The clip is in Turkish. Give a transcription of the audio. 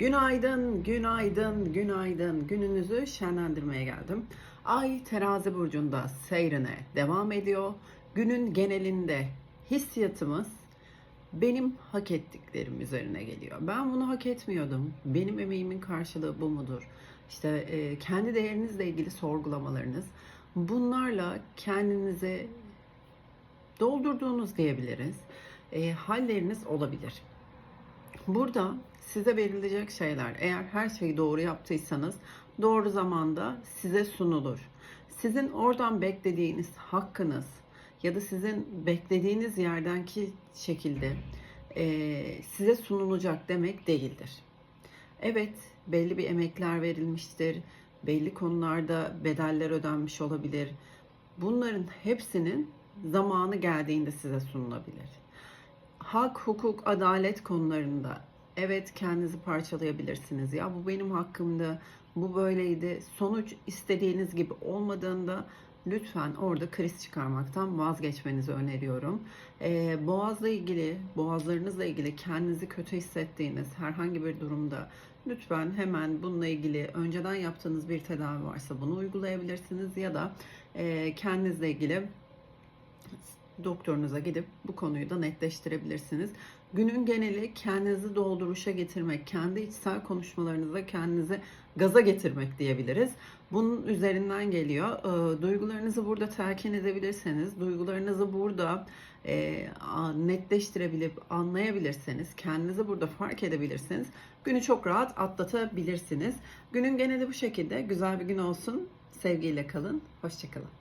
Günaydın, günaydın, günaydın. Gününüzü şenlendirmeye geldim. Ay terazi burcunda seyrine devam ediyor. Günün genelinde hissiyatımız benim hak ettiklerim üzerine geliyor. Ben bunu hak etmiyordum. Benim emeğimin karşılığı bu mudur? İşte e, kendi değerinizle ilgili sorgulamalarınız. Bunlarla kendinizi doldurduğunuz diyebiliriz. E, halleriniz olabilir. Burada size verilecek şeyler eğer her şeyi doğru yaptıysanız doğru zamanda size sunulur. Sizin oradan beklediğiniz hakkınız ya da sizin beklediğiniz yerdenki şekilde eee, size sunulacak demek değildir. Evet, belli bir emekler verilmiştir. Belli konularda bedeller ödenmiş olabilir. Bunların hepsinin zamanı geldiğinde size sunulabilir. Hak, hukuk, adalet konularında evet kendinizi parçalayabilirsiniz. Ya bu benim hakkımda, bu böyleydi. Sonuç istediğiniz gibi olmadığında lütfen orada kriz çıkarmaktan vazgeçmenizi öneriyorum. Ee, boğazla ilgili, boğazlarınızla ilgili kendinizi kötü hissettiğiniz herhangi bir durumda lütfen hemen bununla ilgili önceden yaptığınız bir tedavi varsa bunu uygulayabilirsiniz ya da e, kendinizle ilgili doktorunuza gidip bu konuyu da netleştirebilirsiniz. Günün geneli kendinizi dolduruşa getirmek, kendi içsel konuşmalarınızda kendinizi gaza getirmek diyebiliriz. Bunun üzerinden geliyor. Ee, Duygularınızı burada telkin edebilirseniz, duygularınızı burada e, netleştirebilip anlayabilirseniz, kendinizi burada fark edebilirsiniz. Günü çok rahat atlatabilirsiniz. Günün geneli bu şekilde. Güzel bir gün olsun. Sevgiyle kalın. Hoşçakalın.